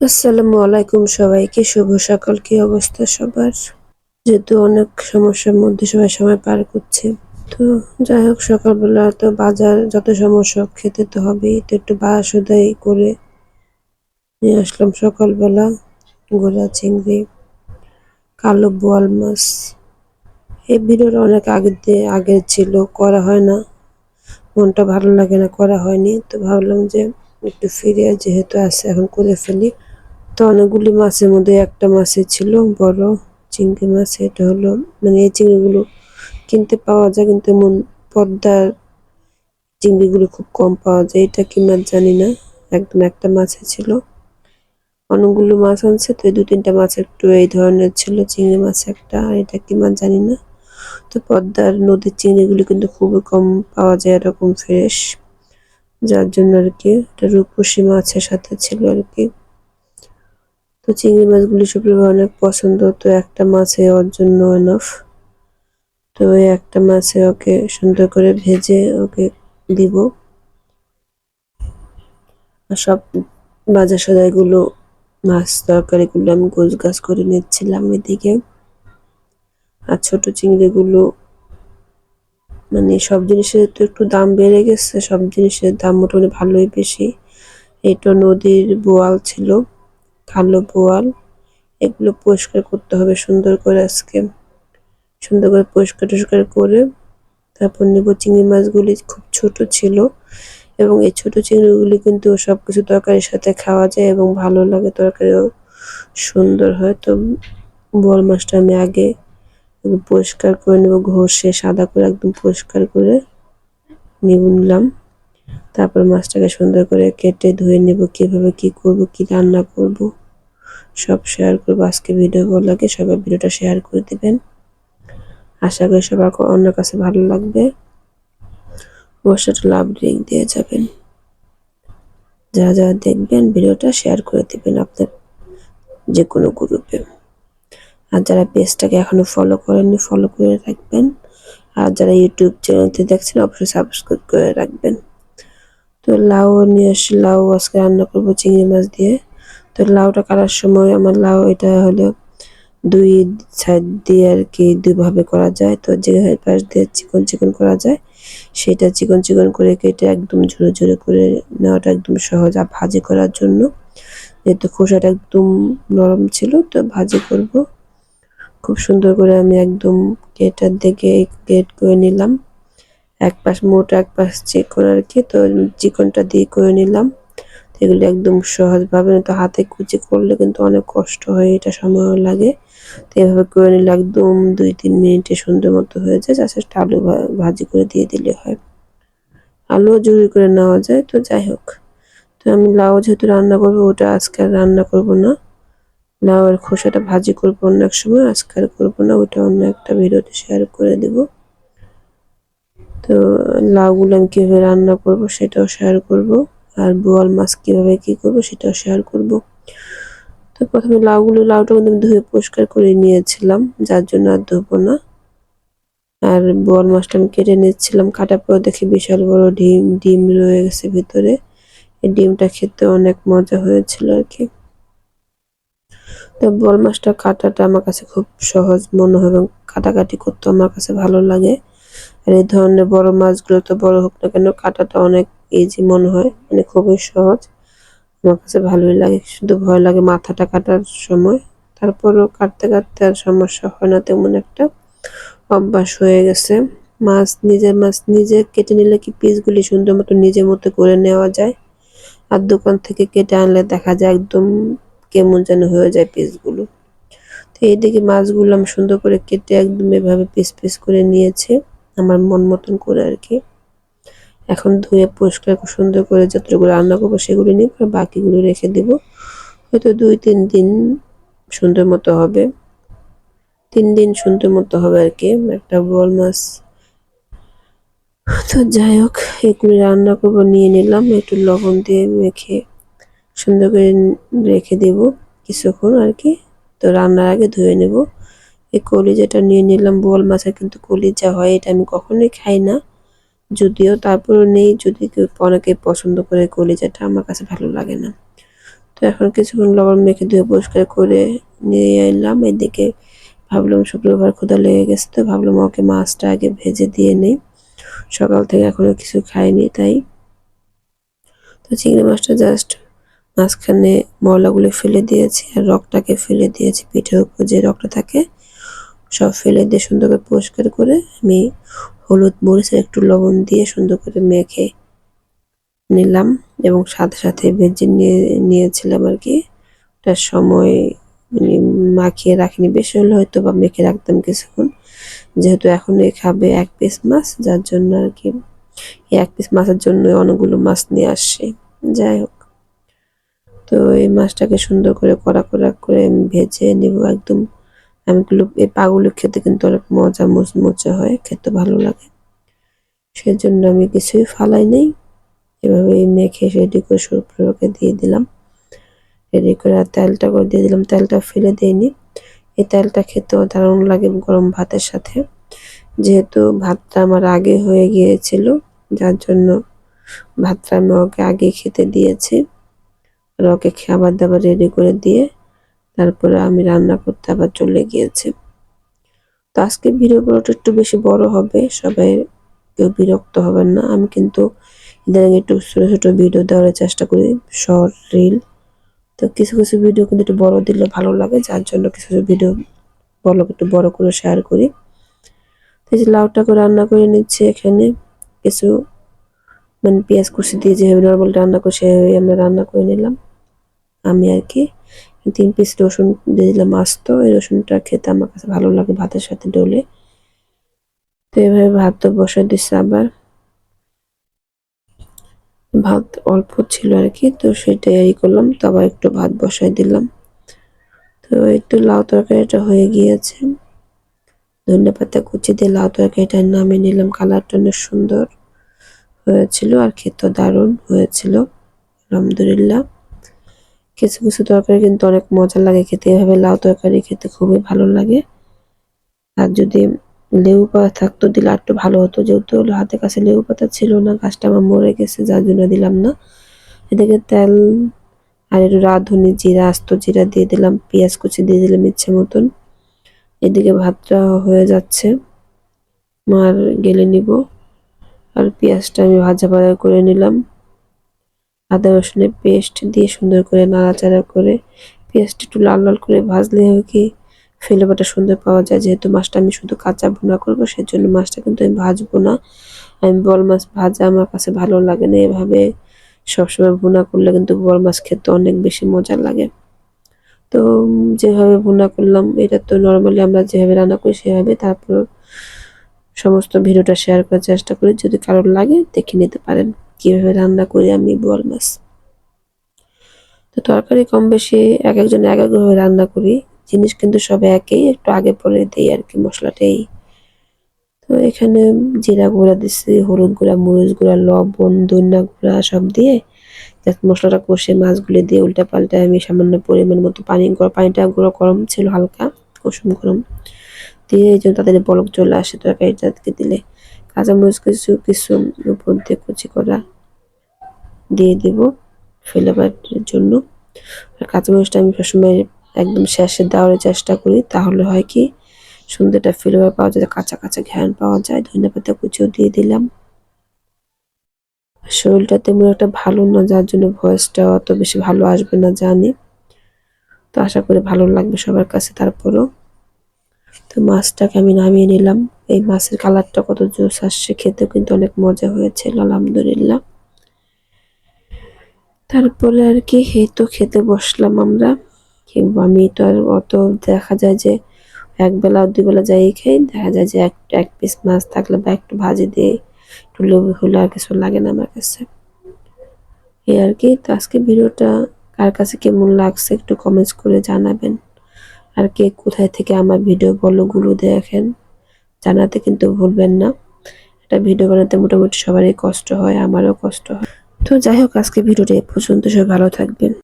আসসালামু আলাইকুম সবাইকে। শুভ সকাল। কি অবস্থা সবার? যেহেতু অনেক সমস্যার মধ্যে সবাই সময় পার করছে। তো যাই হোক, সকালবেলা তো বাজার যত সমস্যা খেতে তো হবেই। তো একটু বাসুদাই করে নিয়ে আসলাম সকালবেলা। গোলা চিংড়ি, কালো বোয়াল মাছ। এই ভিডিওটা অনেক আগে দিয়ে আগের ছিল, করা হয় না। মনটা ভালো লাগে না, করা হয়নি। তো ভাবলাম যে একটু ফিরে যেহেতু আছে, এখন করে ফেলি। তো অনেকগুলি মাছের মধ্যে একটা মাছের ছিল, বড় চিংড়ি মাছ, এটা হলো মানে এই চিংড়িগুলো কিনতে পাওয়া যায়, কিন্তু এমন পদ্মার চিংড়িগুলো খুব কম পাওয়া যায়, এটা কি মাছ জানি না, একদম একটা মাছে ছিল। অনেকগুলো মাছ আনছে, তো দু তিনটা মাছ একটু এই ধরনের ছিল, চিংড়ি মাছ একটা এটা কি মাছ জানি না। তো পদ্মার নদীর চিংড়িগুলো কিন্তু খুবই কম পাওয়া যায়, এরকম ফ্রেশ যার জন্য আর কি, এটা রূপসী মাছের সাথে ছিল আর কি। তো চিংড়ি মাছগুলি সুপ্রিয়া অনেক পছন্দ, তো একটা মাছে ওর জন্য এনাফ তো ওই একটা মাছে ওকে সুন্দর করে ভেজে ওকে দিব। আর সব বাজার সদাইগুলো, মাছ তরকারিগুলো আমি গোছ গাছ করে নিচ্ছিলাম এদিকে। আর ছোট চিংড়িগুলো মানে সব জিনিসের তো একটু দাম বেড়ে গেছে, সব জিনিসের দাম মোটামুটি ভালোই বেশি। এটা নদীর বোয়াল ছিল। কালো বোয়াল, এগুলো পরিষ্কার করতে হবে সুন্দর করে আজকে। সুন্দর করে পরিষ্কার টরিষ্কার করে তারপর নেব চিংড়ি মাছগুলি, খুব ছোট ছিল এবং এই ছোট চিংড়িগুলি কিন্তু সব কিছু তরকারির সাথে খাওয়া যায় এবং ভালো লাগে, তরকারিও সুন্দর হয়। তো বোয়াল মাছটা আমি আগে পরিষ্কার করে নেব, ঘষে সাদা করে একদম পরিষ্কার করে নিলাম। তারপর মাছটাকে সুন্দর করে কেটে ধুয়ে নেব, কীভাবে কি করব, কি রান্না করব, সব শেয়ার করব। আজকে ভিডিও ভালো লাগে সবাই ভিডিওটা শেয়ার করে দিবেন। আশা করি সবার অন্য কাছে ভালো লাগবে। অবশ্যই লাভ লিঙ্ক দিয়ে যাবেন। যারা যারা দেখবেন ভিডিওটা শেয়ার করে দিবেন আপনার যে কোনো গ্রুপে আর যারা পেজটাকে এখনও ফলো করেননি ফলো করে রাখবেন। আর যারা ইউটিউব চ্যানেলতে দেখছেন, অবশ্যই সাবস্ক্রাইব করে রাখবেন। তো লাউ নিয়ে আসি লাউ আজকে রান্না করব চিংড়ি মাছ দিয়ে। তো লাউটা কাটার সময় আমার লাউ এটা হলো দুই সাইড দিয়ে আর কি দুইভাবে করা যায়। তো যে পাশ দিয়ে চিকন চিকন করা যায়, সেটা চিকন চিকন করে কেটে একদম ঝুড়ো ঝুড়ো করে নেওয়াটা একদম সহজ। আর ভাজি করার জন্য যেহেতু খোসাটা একদম নরম ছিল, তো ভাজি করব। খুব সুন্দর করে আমি একদম কেটার দিকে গেট করে নিলাম। এক পাশ মোটা, এক পাশ চিকন আর কি। তো চিকনটা দিয়ে করে নিলাম। এগুলো একদম সহজভাবে তো হাতে কুচি করলে কিন্তু অনেক কষ্ট হয়, এটা সময় লাগে। তো এভাবে করে নিলে একদম দুই তিন মিনিটে সুন্দর মতো হয়ে যায়। জাস্ট আলু ভাজি করে দিয়ে দিলে হয়। আলুও জরুরি করে নেওয়া যায়। তো যাই হোক। তো আমি লাউ যেহেতু রান্না করব, ওটা আজকে রান্না করব না। লাউয়ের খোসাটা ভাজি করব অন্য এক সময়, আজকে আর করব না। ওটা অন্য একটা ভিডিওতে শেয়ার করে দেব। তো লাউগুলো আমি কীভাবে রান্না করব সেটাও শেয়ার করব। আর বোয়াল মাছ কীভাবে কী করব সেটাও শেয়ার করব। তো প্রথমে লাউগুলো, লাউটা কিন্তু ধুয়ে পরিষ্কার করে নিয়েছিলাম, যার জন্য আর ধোবো না। আর বোয়াল মাছটা আমি কেটে নিচ্ছিলাম, কাটার পর দেখি বিশাল বড় ডিম ডিম রয়ে গেছে ভিতরে। এই ডিমটা খেতে অনেক মজা হয়েছিল আর কি। তো বোয়াল মাছটা কাটাটা আমার কাছে খুব সহজ মনে হয় এবং কাটাকাটি করতে আমার কাছে ভালো লাগে। আর এই ধরনের বড় মাছগুলো তো বড় হোক না কেন, কাটাটা অনেক ইজি মনে হয় মানে খুবই সহজ। আমার কাছে ভালোই লাগে, শুধু ভয় লাগে মাথাটা কাটার সময়। তারপরও কাটতে কাটতে আর সমস্যা হয় না, তেমন একটা অভ্যাস হয়ে গেছে। মাছ নিজের মাছ নিজে কেটে নিলে কি পিসগুলি সুন্দর মতো নিজের মতো করে নেওয়া যায়? আর দোকান থেকে কেটে আনলে দেখা যায় একদম কেমন যেন হয়ে যায় পিসগুলো। তো এইদিকে মাছগুলো আমি সুন্দর করে কেটে একদম এভাবে পিস পিস করে নিয়েছে। আমার মন মতন করে আর কি এখন ধুয়ে, পরিষ্কার, সুন্দর করে যতটুকু রান্না করব সেগুলো নিব আর বাকিগুলো রেখে দেব। হয়তো দুই, তিন দিন সুন্দর মতো হবে। তিন দিন সুন্দর মতো হবে আর কি একটা বল মাছ। তো যাই হোক, এগুলো রান্না করব, নিয়ে নিলাম। একটু লবণ দিয়ে মেখে সুন্দর করে রেখে দেব কিছুক্ষণ আর কি তো রান্নার আগে ধুয়ে নেব। এই কলিজাটা নিয়ে নিলাম, বোয়াল মাছের কিন্তু কলিজা হয় এটা আমি কখনোই খাই না। যদিও তারপরও নেই, যদি কেউ অনেকে পছন্দ করে কলিজাটা আমার কাছে ভালো লাগে না। তো এখন কিছুক্ষণ লবণ মেখে ধুয়ে পরিষ্কার করে নিয়ে এলাম। এদিকে ভাবলাম শুক্রবার ক্ষুদা লেগে গেছে তো ভাবলাম ওকে মাছটা আগে ভেজে দিয়ে নেই। সকাল থেকে এখনও কিছু খাইনি তাই। তো চিংড়ি মাছটা জাস্ট মাঝখানে ময়লাগুলো ফেলে দিয়েছি আর রকটাকে ফেলে দিয়েছি পিঠের উপর যে রকটা থাকে। সব ফেলে দিয়ে সুন্দর করে পরিষ্কার করে আমি হলুদ মরিচের একটু লবণ দিয়ে সুন্দর করে মেখে নিলাম এবং সাথে সাথে ভেজে নিয়ে, নিয়েছিলাম আর কি। ওটার সময় মানে মাখিয়ে রাখিনি, বেশি হলে হয়তো বা মেখে রাখতাম কিছুক্ষণ। যেহেতু এখন এই খাবে এক পিস মাছ, যার জন্য আর কি এক পিস মাছের জন্য অনেকগুলো মাছ নিয়ে আসছে। যাই হোক। তো এই মাছটাকে সুন্দর করে কড়া কড়া করে ভেজে নিব একদম আমিগুলো এই পাগুলো খেতে কিন্তু অনেক মজা, মুচমুচে হয়, খেতে ভালো লাগে। সেজন্য আমি কিছুই ফালাই নেই। এভাবে মেখে রেডি করে সরপুরকে দিয়ে দিলাম। রেডি করে আর তেলটা করে দিয়ে দিলাম। তেলটা ফেলে দিইনি। এই তেলটা খেতেও দারুণ লাগে গরম ভাতের সাথে। যেহেতু ভাতটা আমার আগে হয়ে গিয়েছিল, যার জন্য ভাতটা আমি ওকে আগে খেতে দিয়েছি। আর ওকে খাবার দাবার রেডি করে দিয়ে তারপরে আমি রান্না করতে আবার চলে গিয়েছি। তো আজকে ভিডিও একটু বেশি বড় হবে, সবাই কেউ বিরক্ত হবেন না। আমি কিন্তু ইদানিং একটু ছোটো ছোটো ভিডিও দেওয়ার চেষ্টা করি, শর্ট, রিল। তো কিছু কিছু ভিডিও কিন্তু একটু বড় দিলে ভালো লাগে, যার জন্য কিছু কিছু ভিডিও বলো একটু বড় করে শেয়ার করি। তো যে লাউটাকে রান্না করে নিচ্ছে এখানে। কিছু মানে পেঁয়াজ কুচি দিয়ে যেভাবে নর্মাল রান্না করি সেভাবে আমরা রান্না করে নিলাম। আমি আর কি তিন পিস রসুন দিয়ে দিলাম আস্ত। এই রসুনটা খেতে আমার কাছে ভালো লাগে ভাতের সাথে ডলে। তো এভাবে ভাত তো বসাই দিচ্ছে আবার। ভাত অল্প ছিল আর কি, তো সেটা ই করলাম, তো আবার একটু ভাত বসাই দিলাম। তো একটু লাউ তরকারিটা হয়ে গিয়েছে। ধনে পাতা কুচি দিয়ে লাউ তরকারিটা নামিয়ে নিলাম, কালারটা অনেক সুন্দর হয়েছিল আর খেতে দারুণ হয়েছিল। আলহামদুলিল্লাহ। কিছু কিছু তরকারি কিন্তু অনেক মজা লাগে খেতে। এভাবে লাউ তরকারি খেতে খুবই ভালো লাগে। আর যদি লেবু পাতা থাকতো দিলে আর একটু ভালো হতো। যেহেতু হাতের কাছে লেবু পাতা ছিল না, গাছটা আমার মরে গেছে, যার জন্য দিলাম না। এদিকে তেল আর একটু রাঁধুনি, জিরা, আস্ত জিরা দিয়ে দিলাম, পেঁয়াজ কুচি দিয়ে দিলাম ইচ্ছে মতন। এদিকে ভাতটা হয়ে যাচ্ছে, মার গেলে নিব। আর পেঁয়াজটা আমি ভাজা ভাজা করে নিলাম। আদা, রসুনের পেস্ট দিয়ে সুন্দর করে নাড়াচাড়া করে পেঁয়াজটা একটু লাল লাল করে ভাজলে হয় কি, ফ্লেভারটা সুন্দর পাওয়া যায়। যেহেতু মাছটা আমি শুধু কাঁচা ভুনা করব, সেজন্য মাছটা কিন্তু আমি ভাজবো না। আমি বল মাছ ভাজা আমার কাছে ভালো লাগে না। এভাবে সবসময় ভুনা করলে কিন্তু বল মাছ খেতে অনেক বেশি মজা লাগে। তো যেভাবে ভুনা করলাম, এটা তো নর্মালি আমরা যেভাবে রান্না করি সেভাবে তারপর সমস্ত ভিডিওটা শেয়ার করার চেষ্টা করি। যদি কারোর লাগে দেখে নিতে পারেন। কীভাবে রান্না করি আমি বোয়াল মাছ। তো তরকারি কম বেশি এক একজন এক একভাবে রান্না করি, জিনিস কিন্তু সব একই, একটু আগে পরে দিই আর কি মশলাটাই তো এখানে জিরা গুঁড়া দিচ্ছি হলুদ গুঁড়া, মরিচ গুঁড়া, লবণ দইনা গুঁড়া সব দিয়ে যাতে মশলাটা কষে মাছগুলো দিয়ে উল্টা পাল্টা আমি সামান্য পরিমাণ মতো পানি পানিটা গুঁড়ো গরম ছিল হালকা, কুসুম গরম দিয়ে এই জন্য তাদের বলক চলে আসে তরকারিটাকে দিলে। কাঁচামরিচ কিছু কিছু উপর দিয়ে কুচি করা দিয়ে দিব ফ্লেভারের জন্য। আর কাঁচামরিচটা আমি সবসময় একদম শেষে দেওয়ার চেষ্টা করি, তাহলে হয় কি সুন্দর একটা পাওয়া যায় কাঁচা কাঁচা ঘ্যান পাওয়া যায়। ধনে পাতা কুচিও দিয়ে দিলাম। শরীরটা তেমন একটা ভালো না, যার জন্য ভয়েসটা অত বেশি ভালো আসবে না জানি। তো আশা করি ভালো লাগবে সবার কাছে তারপরও। তো মাছটাকে আমি নামিয়ে নিলাম। এই মাছের কালারটা কত জোস আসছে, খেতেও কিন্তু অনেক মজা হয়েছে আলহামদুলিল্লাহ। তারপরে আর কি, এই তো খেতে বসলাম আমরা। কিংবা আমি তো আর অত দেখা যায় যে এক বেলা, দুই বেলা যাই খাই, দেখা যায় যে এক এক পিস মাছ থাকলে বা একটু ভাজি দিয়ে একটু লেবু হলে আর কিছু লাগে না আমার কাছে। এই আর কি, তো আজকে ভিডিওটা কার কাছে কেমন লাগছে একটু কমেন্টস করে জানাবেন। আর কে কোথায় থেকে আমার ভিডিও বলগুলো দেখেন, জানাতে কিন্তু ভুলবেন না। একটা ভিডিও বানাতে মোটামুটি সবারই কষ্ট হয়, আমারও কষ্ট হয়। তো যাই হোক আজকে ভিডিওটা পর্যন্ত। সবাই ভালো থাকবেন।